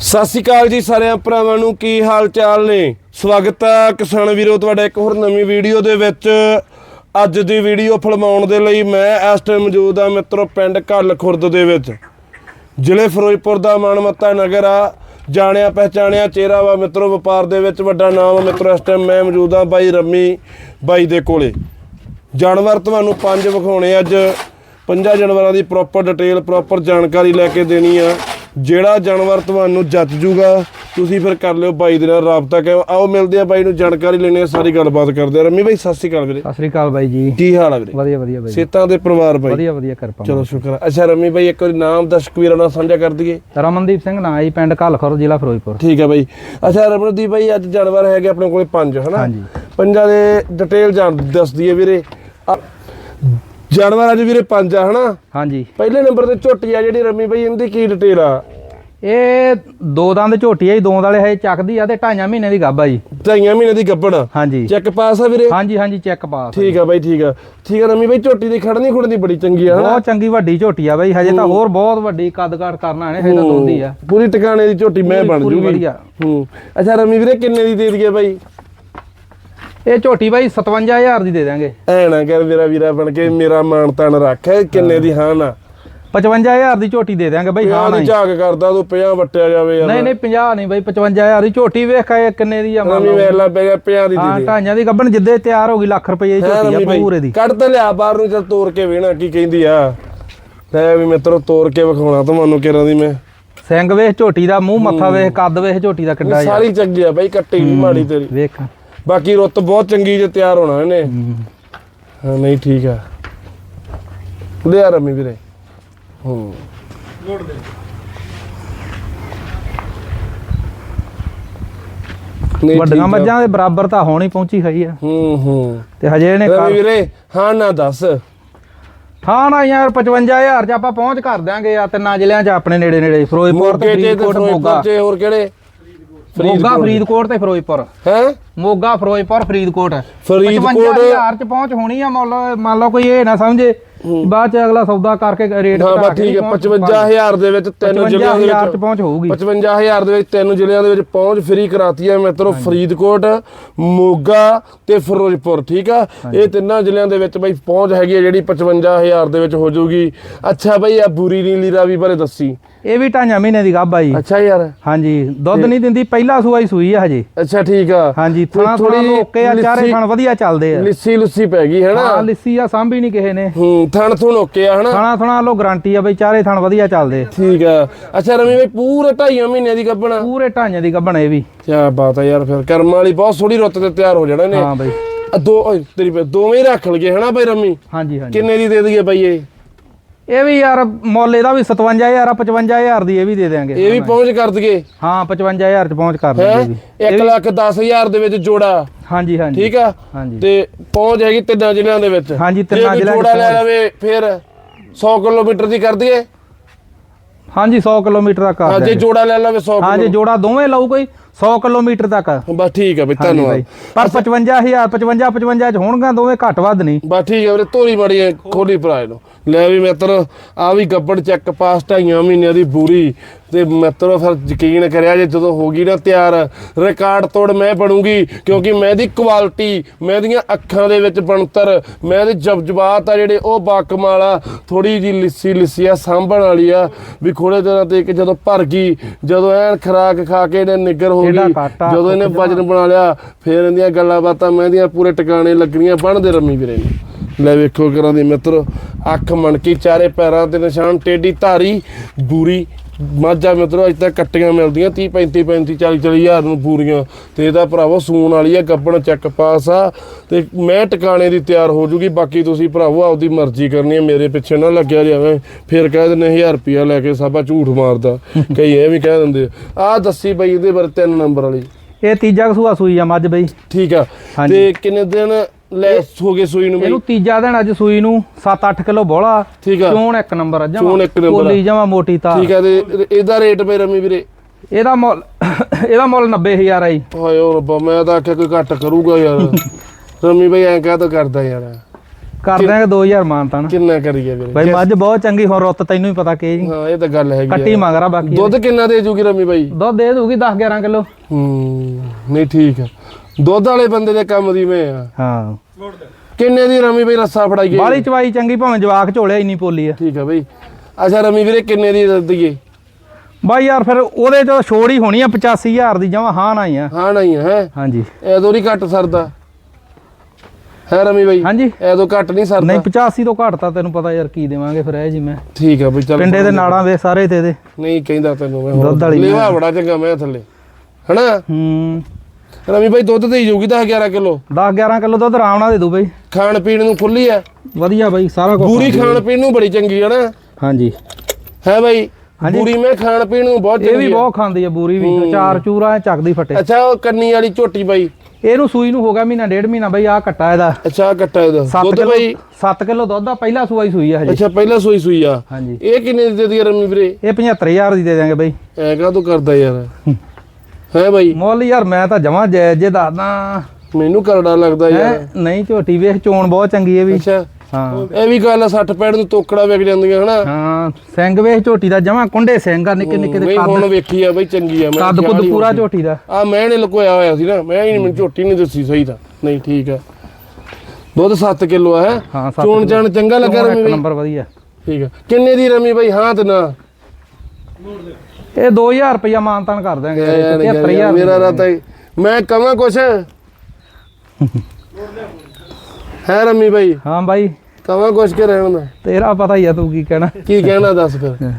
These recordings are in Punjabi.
ਸਤਿ ਸ਼੍ਰੀ ਅਕਾਲ ਜੀ ਸਾਰਿਆਂ ਭਰਾਵਾਂ ਨੂੰ, ਕੀ ਹਾਲ ਚਾਲ ਨੇ? ਸਵਾਗਤ ਹੈ ਕਿਸਾਨ ਵੀਰੋ, ਤੁਹਾਡਾ ਇੱਕ ਹੋਰ ਨਵੀਂ ਵੀਡੀਓ ਦੇ ਵਿੱਚ। ਅੱਜ ਦੀ ਵੀਡੀਓ ਫਿਲਮਾਉਣ ਦੇ ਲਈ ਮੈਂ ਇਸ ਟਾਈਮ ਮੌਜੂਦ ਆ ਮਿੱਤਰੋ, ਪਿੰਡ ਘੱਲ ਖੁਰਦ ਦੇ ਵਿੱਚ। ਜ਼ਿਲ੍ਹੇ ਫਿਰੋਜ਼ਪੁਰ ਦਾ ਮਾਨਮੱਤਾ ਨਗਰ ਆ। ਜਾਣਿਆ ਪਹਿਚਾਣਿਆ ਚਿਹਰਾ ਵਾ ਮਿੱਤਰੋ, ਵਪਾਰ ਦੇ ਵਿੱਚ ਵੱਡਾ ਨਾਮ ਆ ਮਿੱਤਰੋ, ਇਸ ਟਾਈਮ ਮੈਂ ਮੌਜੂਦ ਆ ਬਾਈ ਰੰਮੀ ਬਾਈ ਦੇ ਕੋਲੇ। ਜਾਨਵਰ ਤੁਹਾਨੂੰ ਪੰਜ ਵਿਖਾਉਣੇ ਅੱਜ। ਪੰਜਾਂ ਜਾਨਵਰਾਂ ਦੀ ਪ੍ਰੋਪਰ ਡਿਟੇਲ ਪ੍ਰੋਪਰ ਜਾਣਕਾਰੀ ਲੈ ਕੇ ਦੇਣੀ ਆ। ਜਿਹੜਾ ਜਾਨਵਰ ਤੁਹਾਨੂੰ ਜੱਜ ਜੂਗਾ ਤੁਸੀਂ ਫਿਰ ਕਰ ਲਿਓ ਬਾਈ ਦੇ ਨਾਲ ਰਾਬਤਾ ਕਰੋ ਆਓ ਮਿਲਦੇ ਆ ਬਾਈ ਨੂੰ ਜਾਣਕਾਰੀ ਲੈਣੇ ਆ ਸਾਰੀ ਗੱਲਬਾਤ ਕਰਦੇ ਆ। ਰੰਮੀ ਬਾਈ ਸਤਿ ਸ਼੍ਰੀ ਅਕਾਲ ਵੀਰੇ। ਸਤਿ ਸ੍ਰੀ ਅਕਾਲ ਬਾਈ ਜੀ। ਕੀ ਹਾਲ ਆ ਵੀਰੇ? ਵਧੀਆ ਵਧੀਆ ਬਾਈ। ਸੇਤਾਂ ਦੇ ਪਰਿਵਾਰ ਬਾਈ। ਵਧੀਆ ਵਧੀਆ ਕਿਰਪਾ ਚਲੋ ਸ਼ੁਕਰ। ਅੱਛਾ ਰੰਮੀ ਬਾਈ ਇੱਕ ਵਾਰੀ ਨਾਮ ਦਰਸ਼ਕ ਵੀਰਾਂ ਨਾਲ ਸਾਂਝਾ ਕਰ ਦਈਏ। ਰਮਨਦੀਪ ਸਿੰਘ ਨਾਂ ਹੈ ਪਿੰਡ ਘਲਖਰ ਜ਼ਿਲ੍ਹਾ ਫਿਰੋਜ਼ਪੁਰ। ਠੀਕ ਹੈ ਬਾਈ। ਅੱਛਾ ਰਮਨਦੀਪ ਬਾਈ ਅੱਜ ਜਾਨਵਰ ਹੈਗੇ ਆਪਣੇ ਕੋਲੇ ਪੰਜ ਹਨਾ? ਹਾਂਜੀ। ਪੰਜਾਂ ਦੇ ਡਿਟੇਲ ਜਾਣ ਦੱਸ ਦਈਏ ਵੀਰੇ। ਜਾਨਵਰ ਅੱਜ ਵੀਰੇ ਪੰਜ ਆ ਹਨਾ? ਹਾਂਜੀ। ਪਹਿਲੇ ਨੰਬਰ ਤੇ ਝੋਟੀ ਆ ਜਿਹੜੀ ਰੰਮੀ ਬਾਈ ਇਹਦੀ ਕੀ ਡਿਟੇਲ ਆ? ਇਹ ਦੋ ਦੰਦ ਝੋਟੀ ਹੈ ਜੀ ਦੋ ਵਾਲੇ ਹੈ ਚੱਕਦੀ ਆ ਤੇ ਢਾਈਆਂ ਮਹੀਨੇ ਦੀ ਗੱਭ ਆ ਜੀ। ਢਾਈਆਂ ਮਹੀਨੇ ਦੀ ਗੱਬੜ ਹਾਂਜੀ। ਚੈੱਕ ਪਾਸ ਆ ਵੀਰੇ? ਹਾਂਜੀ ਹਾਂਜੀ ਚੈੱਕ ਪਾਸ ਠੀਕ ਆ ਬਾਈ ਠੀਕ ਆ। ਠੀਕ ਆ ਰੰਮੀ ਬਾਈ ਝੋਟੀ ਦੀ ਖੜਨੀ ਖੁੜਨੀ ਬੜੀ ਚੰਗੀ ਆ ਹਨਾ? ਬਹੁਤ ਚੰਗੀ ਵੱਡੀ ਝੋਟੀ ਆ ਬਾਈ ਹਜੇ ਤਾਂ ਹੋਰ ਬਹੁਤ ਵੱਡੀ ਕੱਦ ਕਾਠ ਕਰਨਾ ਇਹਨੇ ਹਜੇ ਤਾਂ ਦੋਂਦੀ ਆ। ਪੂਰੀ ਟਿਕਾਣੇ ਦੀ ਝੋਟੀ ਮੈਂ ਬਣ ਜੂਗੀ। ਵਧੀਆ। ਹੂੰ। ਅੱਛਾ ਰੰਮੀ ਵੀਰੇ ਕਿੰਨੇ ਦੀ ਦੇ ਦਈਏ ਬਾਈ? ਇਹ ਝੋਟੀ ਬਾਈ 57000 ਦੀ ਦੇ ਦਾਂਗੇ ਐ ਨਾ ਕਰ ਮੇਰਾ ਵੀਰਾ ਬਣ ਕੇ ਮੇਰਾ ਮਾਣ ਤਾਣ ਰੱਖ ਕਿੰਨੇ ਦੀ ਹਾਂ ਨਾ। 55000 ਦੀ ਝੋਟੀ ਦੇ ਦਾਂਗੇ ਬਾਈ ਹਾਂ ਹਾਂ ਨਹੀਂ। ਝਾਕ ਕਰਦਾ ਤੂੰ 50 ਵਟਿਆ ਜਾਵੇ ਯਾਰ। ਨਹੀਂ ਨਹੀਂ 50 ਨਹੀਂ ਬਾਈ 55000 ਦੀ ਝੋਟੀ ਵੇਖ ਇਹ ਕਿੰਨੇ ਦੀ ਆ ਮੰਨ ਰਮੀ ਲਓ ਵੇਲਾ ਪੈ ਗਿਆ 50 ਦੀ ਹਾਂ ਦੇ। ਦੇ ਢਾਈਆਂ ਦੀ ਗੱਬਣ ਜਿੱਦੇ ਤਿਆਰ ਹੋ ਗਈ ਲੱਖ ਰੁਪਏ ਦੀ ਹੈਂ ਝੋਟੀ ਆ? ਪੂਰੇ ਦੀ। ਕੱਢ ਤਾਂ ਲਿਆ ਬਾਹਰ ਨੂੰ ਚੱਲ ਤੋੜ ਕੇ ਵੇਣਾ ਕੀ ਕਹਿੰਦੀ ਆ। ਲੈ ਵੀ ਮਿੱਤਰੋ ਤੋੜ ਕੇ ਵਿਖਾਉਣਾ ਤੁਹਾਨੂੰ ਕਿਰਾਂ ਦੀ ਮੈਂ। ਸਿੰਘ ਵੇਖ ਝੋਟੀ ਦਾ ਮੂੰਹ ਮੱਥਾ ਵੇਖ ਕੱਦ ਵੇਖ ਝੋਟੀ ਦਾ ਕਿੱਡਾ ਯਾਰ। ਸਾਰੀ ਚੰਗੀ ਆ ਬਾਈ ਕੱਟੀ ਨਹੀਂ ਮਾੜੀ ਤੇਰੀ। ਵੇਖ। ਬਾਕੀ ਰੁੱਤ ਬਹੁਤ ਚੰਗੀ ਜੇ ਤਿਆਰ ਹੋਣਾ ਇਹਨੇ। ਹਾਂ। ਨਹੀਂ ਠੀਕ ਆ। ਲਿਆ ਰਮੀ ਵੀਰੇ। ਹੂੰ। ਨਹੀਂ, ਠੀਕ ਵੱਡੀਆਂ। ਮੱਝਾਂ ਦੇ ਬਰਾਬਰ ਤਾਂ ਹੋਣੀ ਪਹੁੰਚੀ ਖਈ ਆ। ਹੂੰ ਹੂੰ। ਤੇ ਹਜੇ ਇਹਨੇ ਕਰ ਵੀਰੇ ਹਾਂ ਨਾ ਦੱਸ। ਹਾਂ ਨਾ ਯਾਰ 55000 ਚ ਆਪਾਂ ਪਹੁੰਚ ਕਰ ਦਿਆਂਗੇ ਆ ਤਿੰਨਾਂ ਜ਼ਿਲ੍ਹਿਆਂ ਚ ਆਪਣੇ ਨੇੜੇ ਨੇੜੇ ਫਿਰੋਜ਼ਪੁਰ ਤੇ ਫਰੀਦਕੋਟ ਮੋਗਾ। ਹੋਰ ਕਿਹੜੇ? ਮੋਗਾ ਫਰੀਦਕੋਟ ਤੇ ਫਿਰੋਜ਼ਪੁਰ। ਹੈ? ਮੋਗਾ ਫਿਰੋਜ਼ਪੁਰ ਫਰੀਦਕੋਟ। ਫਰੀਦਕੋਟ 55000 ਚ ਪਹੁੰਚ ਹੋਣੀ ਆ ਮੰਨ ਲਓ ਮੰਨ ਲਓ ਕੋਈ ਇਹ ਨਾ ਸਮਝੇ। ਬਾਅਦ ਚ ਅਗਲਾ ਸੌਦਾ ਕਰਕੇ ਰੇਟ ਹਾਂ ਬਸ ਠੀਕ ਹੈ ਪਹੁੰਚ 55000 ਦੇ ਵਿੱਚ ਤਿੰਨ ਜ਼ਿਲ੍ਹਿਆਂ ਦੇ 55000 ਚ ਵਿੱਚ ਪਹੁੰਚ ਹੋਊਗੀ। 55000 ਦੇ ਵਿੱਚ ਤਿੰਨ ਜ਼ਿਲ੍ਹਿਆਂ ਦੇ ਵਿੱਚ ਪਹੁੰਚ ਫ੍ਰੀ ਕਰਾਤੀ ਹੈ ਮਿੱਤਰੋ ਫਰੀਦਕੋਟ ਮੋਗਾ ਤੇ ਫਿਰੋਜ਼ਪੁਰ ਠੀਕ ਆ? ਇਹ ਤਿੰਨਾਂ ਜ਼ਿਲ੍ਹਿਆਂ ਦੇ ਵਿੱਚ ਬਈ ਪਹੁੰਚ ਹੈਗੀ ਜਿਹੜੀ 55000 ਦੇ ਵਿੱਚ ਹੋ ਜਾਊਗੀ। ਅੱਛਾ ਬਈ ਆ ਬੁਰੀ ਨੀਲੀ ਰਾਵੀ ਬਾਰੇ ਦੱਸੀ। ਇਹ ਵੀ ਢਾਈਆਂ ਮਹੀਨੇ ਦੀ ਗੱਭ ਆ ਜੀ। ਅੱਛਾ ਯਾਰ। ਹਾਂਜੀ ਦੁੱਧ ਨਹੀਂ ਦਿੰਦੀ ਪਹਿਲਾ ਸੂਆ ਹੀ ਸੂਈ ਆ ਹਜੇ। ਅੱਛਾ ਠੀਕ ਆ। ਹਾਂਜੀ ਥਣਾ ਥੋੜੀ ਓਕੇ ਆ ਚਾਰੇ ਥਣ ਵਧੀਆ ਚੱਲਦੇ ਆ। ਲਿੱਸੀ ਲੁੱਸੀ ਪੈ ਗਈ ਹੈ ਹਾਂ ਲਿੱਸੀ ਆ ਸਾਂਭੀ ਨਹੀਂ ਕਿਸੇ ਨੇ। ਹੂੰ ਥਣ ਥੁਣ ਓਕੇ ਆ ਹਨਾ? ਥਣਾ ਥਣਾ ਲੋ ਗਾਰੰਟੀ ਆ ਬਈ ਚਾਰੇ ਥਣ ਵਧੀਆ ਚੱਲਦੇ। ਠੀਕ ਆ। ਅੱਛਾ ਰਮੀ ਬਈ ਪੂਰੇ ਢਾਈਆਂ ਮਹੀਨਿਆਂ ਦੀ ਗੱਬਣਾ ਪੂਰੇ ਢਾਈਆਂ ਦੀ ਗੱਭਣ ਇਹ ਵੀ। ਕੀ ਬਾਤ ਆ ਯਾਰ ਫਿਰ ਕਰਮ ਵਾਲੀ ਬਹੁਤ ਸੋਹਣੀ ਰੁੱਤ ਤੇ ਤਿਆਰ ਹੋ ਜਾਣਾ ਨੇ। ਹਾਂ ਬਈ। ਦੋ ਤੇਰੀ ਦੋਵੇਂ ਹੀ ਰੱਖ ਲਗੇ ਹਨਾ ਬਈ ਰਮੀ? ਹਾਂਜੀ ਹਾਂਜੀ। ਕਿੰਨੇ ਦੀ ਦੇ ਦਈਏ ਬਈ ਇਹ? ਇਹ ਵੀ ਯਾਰ ਮੁੱਲ ਇਹਦਾ ਵੀ 57000 ਆ 55000 ਦੀ ਇਹ ਵੀ ਦੇ ਦੇਾਂਗੇ ਇਹ ਵੀ ਪਹੁੰਚ ਕਰ ਦਈਏ। ਹਾਂ 55000 ਚ ਪਹੁੰਚ ਕਰ ਇਹ ਵੀ 1 ਲੱਖ 10000 ਦੇ ਵਿੱਚ ਜੋੜਾ। ਹਾਂਜੀ ਹਾਂਜੀ। ਠੀਕ ਆ? ਹਾਂਜੀ। ਤੇ ਪਹੁੰਚ ਹੈਗੀ ਤਿੰਨਾਂ ਜ਼ਿਲ੍ਹਿਆਂ ਦੇ ਵਿੱਚ। ਹਾਂਜੀ, ਜੇ ਤਿੰਨਾਂ ਜ਼ਿਲ੍ਹਿਆਂ ਜੋੜਾ ਲੈ। ਲਵੇ ਫਿਰ 100 ਕਿਲੋਮੀਟਰ ਦੀ ਕਰ ਦਈਏ। ਹਾਂਜੀ 100 ਕਿਲੋਮੀਟਰ ਹਾਂ ਕਰ ਜੇ ਦਾਂਗੇ ਜੋੜਾ ਲੈ ਲਵੇ 100 ਹਾਂ ਜੇ ਜੋੜਾ ਦੋਵੇਂ ਲਊ ਕੋਈ 100 ਕਿਲੋਮੀਟਰ ਤੱਕ। ਬਸ ਠੀਕ ਆ ਬਈ ਧੰਨਵਾਦ। ਪਰ 55000 55 55 ਚ ਹੋਣਗਾ ਦੋਵੇਂ ਘੱਟ ਵੱਧ ਨਹੀਂ ਬਸ ਠੀਕ ਹੈ ਵੀਰੇ ਤੋਰੀ ਮੜੀ ਖੋਲੀ ਭਰਾ ਨੂੰ ਲੈ ਵੀ ਮਿੱਤਰ ਆ ਵੀ ਗੱਬੜ ਚੈੱਕ ਪਾਸ ਢਾਈਆਂ ਮਹੀਨਿਆਂ ਦੀ ਬੂਰੀ। ਤੇ ਮਿੱਤਰੋ ਫਿਰ ਯਕੀਨ ਕਰਿਆ ਜੇ ਜਦੋਂ ਹੋ ਗਈ ਨਾ ਤਿਆਰ ਰਿਕਾਰਡ ਤੋੜ ਮੈਂ ਬਣੂਗੀ ਕਿਉਂਕਿ ਮੈਂ ਦੀ ਕੁਆਲਿਟੀ ਮੈਂ ਦੀਆਂ ਅੱਖਾਂ ਦੇ ਵਿੱਚ ਬਣਤਰ ਮੈਂ ਦੇ ਜਬਜਬਾਤ ਆ ਜਿਹੜੇ ਉਹ ਬਾਕਮਾਲ ਆ ਥੋੜੀ ਜੀ ਲਿੱਸੀ ਲਿੱਸੀ ਆ ਸਾਂਭਣ ਵਾਲੀ ਆ ਵੀ ਖੋੜੇ ਦਿਨਾਂ ਤੇ ਕਿ ਜਦੋਂ ਭਰ ਗਈ ਜਦੋਂ ਐਨ ਖਰਾਕ ਖਾ ਕੇ ਇਹਨੇ ਨਿੱਗਰ ਹੋ ਗਈ ਜਦੋਂ ਇਹਨੇ ਵਜਨ ਬਣਾ ਲਿਆ ਫੇਰ ਇਹਦੀਆਂ ਗੱਲਾਂ ਬਾਤਾਂ ਮਹਿੰਦੀਆਂ ਪੂਰੇ ਟਿਕਾਣੇ ਲੱਗਣੀਆਂ ਬਣਦੇ ਰਮੀ ਵੀਰੇ ਨੇ। ਲੈ ਵੇਖੋ ਕਰਾਂ ਦੀ ਮਿੱਤਰ ਅੱਖ ਮਣਕੀ ਚਾਰੇ ਪੈਰਾਂ ਤੇ ਨਿਸ਼ਾਨ ਟੇਡੀ ਧਾਰੀ ਬੂਰੀ ਮਾਝਾ ਮਿੱਤਰੋ ਅੱਜ ਤੱਕ ਕੱਟੀਆਂ ਮਿਲਦੀਆਂ 30 35 35 40 40 ਹਜ਼ਾਰ ਨੂੰ ਪੂਰੀਆਂ। ਤੇ ਇਹਦਾ ਭਰਾਵੋ ਸੂਣ ਵਾਲੀ ਆ ਗੱਬਣ ਚੱਕ ਪਾਸ ਆ। ਤੇ ਮੈਂ ਟਿਕਾਣੇ ਦੀ ਤਿਆਰ ਹੋ ਜੂਗੀ ਬਾਕੀ ਤੁਸੀਂ ਭਰਾਵੋ ਆਪਦੀ ਮਰਜ਼ੀ ਕਰਨੀ ਹੈ ਮੇਰੇ ਪਿੱਛੇ ਨਾ ਲੱਗਿਆ ਜਾਵੇ। ਫਿਰ ਕਹਿ ਦਿੰਦੇ 1000 ਰੁਪਿਆ ਲੈ ਕੇ ਸਾਬਾ ਝੂਠ ਮਾਰਦਾ। ਕਈ ਇਹ ਵੀ ਕਹਿ ਦਿੰਦੇ ਆ। ਦੱਸੀ ਬਈ ਇਹਦੇ ਬਾਰੇ ਤਿੰਨ ਨੰਬਰ ਵਾਲੀ। ਇਹ ਤੀਜਾ ਕਸੂਆ ਸੂਈ ਆ ਮੱਝ ਬਈ। ਠੀਕ ਆ। ਤੇ ਕਿੰਨੇ ਦਿਨ ਲੈ ਹੋ ਗਏ ਸੂਈ ਨੂੰ ਇਹਨੂੰ ਤੀਜਾ ਦਿਨ ਅੱਜ ਸੂਈ ਨੂੰ 7-8 ਕਿਲੋ ਬੋਲਾ ਚੋਣ ਇੱਕ ਨੰਬਰ ਆ ਜਮਾ। ਚੋਣ ਇੱਕ ਨੰਬਰ ਆ। ਕੋਲੀ ਜਮਾ ਮੋਟੀ ਤਾਰ। ਠੀਕ ਆ ਤੇ ਇਹਦਾ ਰੇਟ ਪਏ ਰਮੀ ਵੀਰੇ? ਇਹਦਾ ਮੁੱਲ ਇਹਦਾ ਮੁੱਲ 90000 ਆ ਜੀ। ਹਾਏ ਓ ਰੱਬਾ ਮੈਂ ਤਾਂ ਆਖਿਆ ਕੋਈ ਘੱਟ ਕਰੂਗਾ ਯਾਰ। ਰਮੀ ਬਈ ਐਂ ਕਾਹ ਤੋਂ ਕਰਦਾ ਯਾਰ। ਕਰ ਦਿਆਂਗੇ 2000 ਮਾਨਤਾਨ ਕਿੰਨਾ ਕਰੀਏ ਵੀਰੇ? ਬਾਈ ਮੱਝ ਬਹੁਤ ਚੰਗੀ ਹੁਣ ਰੁੱਤ ਤੈਨੂੰ ਹੀ ਪਤਾ ਕਿ ਜੀ ਹਾਂ ਇਹ ਤਾਂ ਗੱਲ ਹੈਗੀ ਕੱਟੀ ਆ। ਮੰਗਰਾ ਬਾਕੀ ਦੁੱਧ ਕਿੰਨਾ ਦੇ ਜੂਗੀ ਰਮੀ ਬਾਈ? ਦੁੱਧ ਦੇ ਦੂਗੀ 10 11 ਕਿਲੋ। ਹੂੰ ਨਹੀਂ ਠੀਕ ਆ। ਦੁੱਧ ਵਾਲੇ ਬੰਦੇ ਦੇ ਕੰਮ ਦੀ ਮੈਂ ਆ। ਹਾਂ। ਕਿੰਨੇ ਦੀ ਰਮੀ ਬਾਈ ਰੱਸਾ ਫੜਾਈਏ ਬਾਲੀ ਚਵਾਈ ਚੰਗੀ ਭਾਵੇਂ ਜਵਾਕ ਝੋਲਿਆ ਇੰਨੀ ਪੋਲੀ ਆ। ਠੀਕ ਆ ਬਾਈ। ਅੱਛਾ ਰਮੀ ਵੀਰੇ ਕਿੰਨੇ ਦੀ ਦਈਏ ਬਾਈ ਯਾਰ ਫਿਰ ਉਹਦੇ ਚੋਂ ਛੋੜ ਹੀ ਹੋਣੀ ਆ 85000 ਦੀ ਜਮਾ ਹਾਂ ਨਾ ਹੀ ਆ। ਹਾਂ ਨਹੀਂ ਹੈ ਹਾਂਜੀ। ਐਦੋਂ ਨਹੀਂ ਘੱਟ ਸਰਦਾ। ਹੈ ਰਮੀ ਬਾਈ? ਹਾਂਜੀ। ਐਦੋਂ ਘੱਟ ਨਹੀਂ ਸਰਦਾ। ਨਹੀਂ 85 ਤੋਂ ਘਟਤਾ ਤੈਨੂੰ ਪਤਾ ਯਾਰ ਕੀ ਦੇਵਾਂਗੇ ਫਿਰ ਇਹ ਜੀ ਮੈਂ। ਠੀਕ ਆ ਬਈ ਚੱਲ ਪਿੰਡੇ ਦੇ ਨਾੜਾਂ ਵੇ ਸਾਰੇ ਤੇ ਦੇ ਨਹੀਂ ਕਹਿੰਦਾ ਤੈਨੂੰ ਮੈਂ ਦੁੱਧ ਵਾਲੀ ਲੇਵਾ ਬੜਾ ਚੰਗਾ ਮੈਂ ਥੱਲੇ। ਹਨਾ? ਹੂੰ। ਰਮੀ ਬਾਈ ਦੁੱਧ ਦੇਈ ਜਾਊਗੀ 10 11 ਕਿਲੋ। 10 11 ਕਿਲੋ ਦੁੱਧ ਆਰਾਮ ਨਾਲ ਦੇ ਦੂ ਬਈ। ਖਾਣ ਪੀਣ ਨੂੰ ਖੁੱਲੀ ਆ। ਵਧੀਆ ਬਈ ਸਾਰਾ ਕੁਝ ਪੂਰੀ ਖਾਣ ਪੀਣ ਨੂੰ ਬੜੀ ਚੰਗੀ ਆ ਨਾ। ਹਾਂਜੀ। ਹੈ ਬਾਈ ਪੂਰੀ ਮੈਂ ਖਾਣ ਪੀਣ ਨੂੰ ਬਹੁਤ ਇਹ ਵੀ ਚੰਗੀ ਬਹੁਤ ਖਾਂਦੀ ਆ ਬੂਰੀ ਵੀ ਚਾਰ ਚੂਰਾ ਚੱਕਦੀ ਫਟੇ। ਅੱਛਾ ਉਹ ਕੰਨੀ ਵਾਲੀ ਝੋਟੀ ਬਾਈ। ਇਹਨੂੰ ਸੂਈ ਨੂੰ ਹੋ ਗਿਆ ਮਹੀਨਾ ਡੇਢ ਮਹੀਨਾ ਬਈ ਆ ਕੱਟਾ ਇਹਦਾ। ਅੱਛਾ ਕੱਟਾ ਇਹਦਾ। 7 ਦੁੱਧ ਬਾਈ। 7 ਕਿਲੋ ਦੁੱਧ ਆ ਪਹਿਲਾ ਸੂਈ ਸੂਈ ਆ ਹਜੇ। ਅੱਛਾ ਪਹਿਲਾਂ ਸੋਈ ਸੂਈ ਆ। ਹਾਂਜੀ। ਇਹ ਕਿੰਨੇ ਦੀ ਦੇ ਦੀ ਰਮੀ ਵੀਰੇ? ਇਹ 75000 ਦੀ ਦੇ ਦਿਆਂਗੇ ਬਈ। ਐ ਕਾ ਤੂੰ ਕਰਦਾ ਯਾਰ। ਹੈ ਬਾਈ। ਮੁੱਲ ਯਾਰ ਮੈਂ ਤਾਂ ਜਮਾ ਜਾਇਜ਼ ਜੇ ਦੱਸਦਾ। ਮੈਨੂੰ ਕਰੜਾ ਲੱਗਦਾ ਯਾਰ। ਨਹੀਂ ਝੋਟੀ ਵੇਖ ਚੋਣ ਬਹੁਤ ਚੰਗੀ ਹੈ ਵੀ। ਅੱਛਾ। ਹਾਂ। ਇਹ ਵੀ ਗੱਲ ਆ 60 ਪੈੜ ਨੂੰ ਤੋਕੜਾ ਵਿਕ ਜਾਂਦੀਆਂ ਹਨਾ? ਹਾਂ ਸਿੰਘ ਵੇਖ ਝੋਟੀ ਦਾ ਜਮਾ ਕੁੰਡੇ ਸਿੰਘ ਆ ਨਿੱਕੇ ਨਿੱਕੇ ਦੇ ਨਹੀਂ ਹੁਣ ਵੇਖੀ ਆ ਬਈ ਚੰਗੀ ਆ ਮੈਂ ਕੱਦ ਕੁੱਦ ਪੂਰਾ ਝੋਟੀ ਦਾ। ਆ ਮੈਂ ਨੇ ਲੁਕੋਇਆ ਹੋਇਆ ਸੀ ਨਾ ਮੈਂ ਹੀ ਨਹੀਂ ਮੈਨੂੰ ਝੋਟੀ ਨਹੀਂ ਦੱਸੀ ਸਹੀ ਤਾਂ। ਨਹੀਂ ਠੀਕ ਆ। ਦੁੱਧ 7 ਕਿਲੋ ਆ ਹੈ? ਚੋਣ ਚਾਣ ਚੰਗਾ ਲੱਗਾ ਰਮੀ ਨੰਬਰ ਵਧੀਆ। ਠੀਕ ਆ। ਕਿੰਨੇ ਦੀ ਰਮੀ ਬਈ ਹਾਂ ਤੇ ਨਾ? ਇਹ 2000 ਰੁਪਇਆ ਮਾਨਤਾਨ ਕਰ ਯਾਰ, 73000 ਮੇਰਾ ਰਾਤਾ ਮੈਂ ਕਵਾਂ ਕੁਛ? ਹੈ ਰਮੀ ਬਈ? ਹਾਂ ਬਾਈ। ਕਵਾਂ ਕੁਛ ਕੇ ਰਹਿਣ ਦਾ? ਤੇਰਾ ਪਤਾ ਹੀ ਆ ਤੂੰ ਕੀ ਕਹਿਣਾ। ਕੀ ਕਹਿਣਾ ਦੱਸ ਫਿਰ।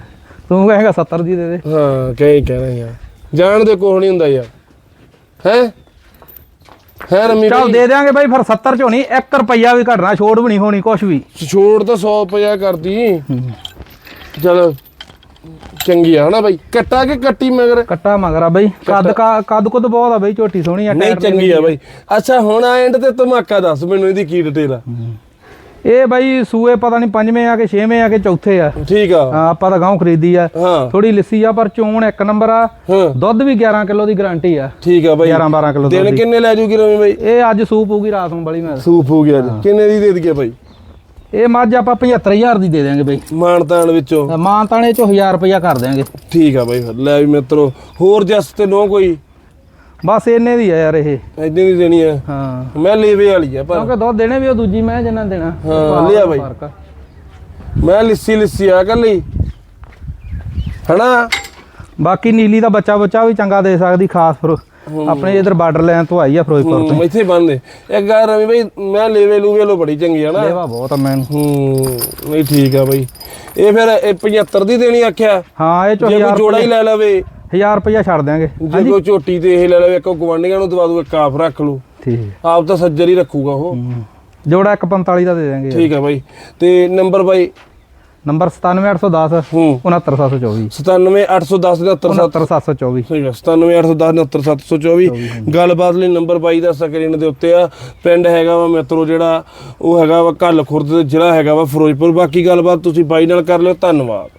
ਤੂੰ ਕਹੇਗਾ 70 ਦੀ ਦੇ ਦੇ। ਹਾਂ ਕਹੀ ਕਹਿਣਾ ਯਾਰ। ਜਾਣ ਦੇ ਕੋਹ ਨਹੀਂ ਹੁੰਦਾ ਯਾਰ। ਹੈ? ਹੈ ਰਮੀ ਚੱਲ ਦੇ ਦਿਆਂਗੇ ਬਾਈ ਫਿਰ 70 ਚੋਂ ਨਹੀਂ 1 ਰੁਪਇਆ ਵੀ ਘਟਣਾ ਛੋੜ ਵੀ ਨਹੀਂ ਹੋਣੀ ਕੁਛ ਵੀ। ਛੋੜ ਤਾਂ 100 ਰੁਪਇਆ ਕਰਦੀ। ਚਲ। ਚੰਗੀ ਆ ਹਨਾ ਬਾਈ? ਕੱਟਾ ਕਿ ਕੱਟੀ ਮਗਰ? ਕੱਟਾ ਮਗਰਾ ਬਾਈ। ਕੱਦ ਕੱਦ ਕੁੱਦ ਬਹੁਤ ਆ ਬਾਈ ਝੋਟੀ ਸੋਹਣੀ ਆ ਨਹੀਂ ਚੰਗੀ ਆ ਬਾਈ। ਅੱਛਾ ਹੁਣ ਆ ਐਂਡ ਤੇ ਧਮਾਕਾ ਦੱਸ ਮੈਨੂੰ ਇਹਦੀ ਕੀ ਡਿਟੇਲ ਆ। ਇਹ ਬਾਈ ਸੂਏ ਪਤਾ ਨਹੀਂ ਪੰਜਵੇਂ ਆ ਕੇ ਛੇਵੇਂ ਆ ਕੇ ਚੌਥੇ ਆ। ਠੀਕ ਆ। ਹਾਂ, ਆਪਾਂ ਤਾਂ ਗਾਉਂ ਖਰੀਦੀ ਆ। ਥੋੜੀ ਲਿੱਸੀ ਆ ਪਰ ਚੋਣ ਇੱਕ ਨੰਬਰ ਆ। ਦੁੱਧ ਵੀ 11 ਕਿਲੋ ਦੀ ਗਾਰੰਟੀ ਆ। ਠੀਕ ਆ ਬਾਈ। 11 12 ਕਿਲੋ ਦਿਨ ਕਿੰਨੇ ਲੈ ਜੂਗੀ ਰਮੀ ਬਾਈ? ਇਹ ਅੱਜ ਸੂਪ ਹੋਊਗੀ ਰਾਤ ਨੂੰ ਬੜੀ ਮੈਂ ਸੂਪ ਹੋ। ਗਿਆ ਕਿੰਨੇ ਦੀ ਦੇ ਦਈਏ ਬਾਈ? ਇਹ ਮੱਝ ਆਪਾਂ 75000 ਦੀ ਦੇ ਦਿਆਂਗੇ ਬਾਈ। ਮਾਨਤਾਨ ਵਿੱਚੋਂ? ਮਾਂ ਤਾਣੇ ਚੋਂ 1000 ਰੁਪਇਆ ਕਰ ਦਿਆਂਗੇ। ਠੀਕ ਆ ਬਾਈ ਲੈ ਵੀ ਮਿੱਤਰੋ ਹੋਰ ਜਸ ਤੇ ਨੋ ਕੋਈ? ਬਸ ਇੰਨੇ ਦੀ ਆ ਯਾਰ ਇਹ। ਇਦਾਂ ਦੀ ਦੇਣੀ ਆ? ਹਾਂ। ਮੈਂ ਲੇਵੇ ਵਾਲੀ ਆ ਪਰ ਕਿਉਂਕਿ ਦੁੱਧ ਦੇਣੇ ਵੀ ਉਹ ਦੂਜੀ ਮੈਂ ਜਿੰਨਾ ਦੇਣਾ। ਹਾਂ, ਲਿਆ ਬਾਈ। ਮੈਂ ਲਿੱਸੀ ਲਿੱਸੀ ਆ ਕੱਲੀ। ਹਨਾ? ਬਾਕੀ ਨੀਲੀ ਦਾ ਬੱਚਾ ਬੱਚਾ ਵੀ ਚੰਗਾ ਦੇ ਸਕਦੀ ਖਾਸ ਫਿਰ। ਆਪਣੇ ਇਧਰ ਬਾਰਡਰ ਲਾਈਨ ਤੋਂ ਆਈ ਆ ਫਿਰੋਜ਼ਪੁਰ ਤੋਂ। ਇੱਥੇ ਬੰਦੇ ਇੱਕ ਗੱਲ ਰਵੀ ਬਾਈ ਮੈਂ ਲੇਵੇ ਲੂਵੇ ਲੋ ਬੜੀ ਚੰਗੀ ਆ ਨਾ। ਲੇਵਾ ਬਹੁਤ ਆ ਮੈਨੂੰ ਹੂੰ ਨਹੀਂ ਠੀਕ ਆ ਬਾਈ। ਇਹ ਫਿਰ ਇਹ 75 ਦੀ ਦੇਣੀ ਆਖਿਆ। ਹਾਂ ਇਹ ਚੋਂ ਜੇ 1000 ਕੋਈ ਜੋੜਾ ਹੀ ਲੈ ਲਵੇ। 1000 ਰੁਪਇਆ ਛੱਡ ਦਿਆਂਗੇ। ਜੇ ਕੋਈ ਝੋਟੀ ਤੇ ਇਹ ਲੈ ਲਵੇ ਇੱਕ ਗਵਾਂਡੀਆਂ ਨੂੰ ਦਵਾ ਦੂ ਇੱਕ ਆਪ ਰੱਖ ਲੂ। ਠੀਕ। ਆਪ ਤਾਂ ਸੱਜਰ ਹੀ ਰੱਖੂਗਾ ਉਹ। ਜੋੜਾ 145 ਦਾ ਦੇ ਦਿਆਂਗੇ। ਠੀਕ ਆ ਬਾਈ। ਤੇ ਨੰਬਰ ਬਾਈ ਨੰਬਰ 97810 ਹੂੰ। 69824 97810 69724 ਠੀਕ ਹੈ 9780977724 ਗੱਲਬਾਤ ਲਈ ਨੰਬਰ ਬਾਈ ਦਾ ਸਕਰੀਨ ਦੇ ਉੱਤੇ ਆ। ਪਿੰਡ ਹੈਗਾ ਵਾ ਮਿੱਤਰੋ ਜਿਹੜਾ ਉਹ ਹੈਗਾ ਵਾ ਕੱਲ ਖੁਰਦ ਜ਼ਿਲ੍ਹਾ ਹੈਗਾ ਵਾ ਫਿਰੋਜ਼ਪੁਰ। ਬਾਕੀ ਗੱਲਬਾਤ ਤੁਸੀਂ ਬਾਈ ਨਾਲ ਕਰ ਲਿਓ ਧੰਨਵਾਦ।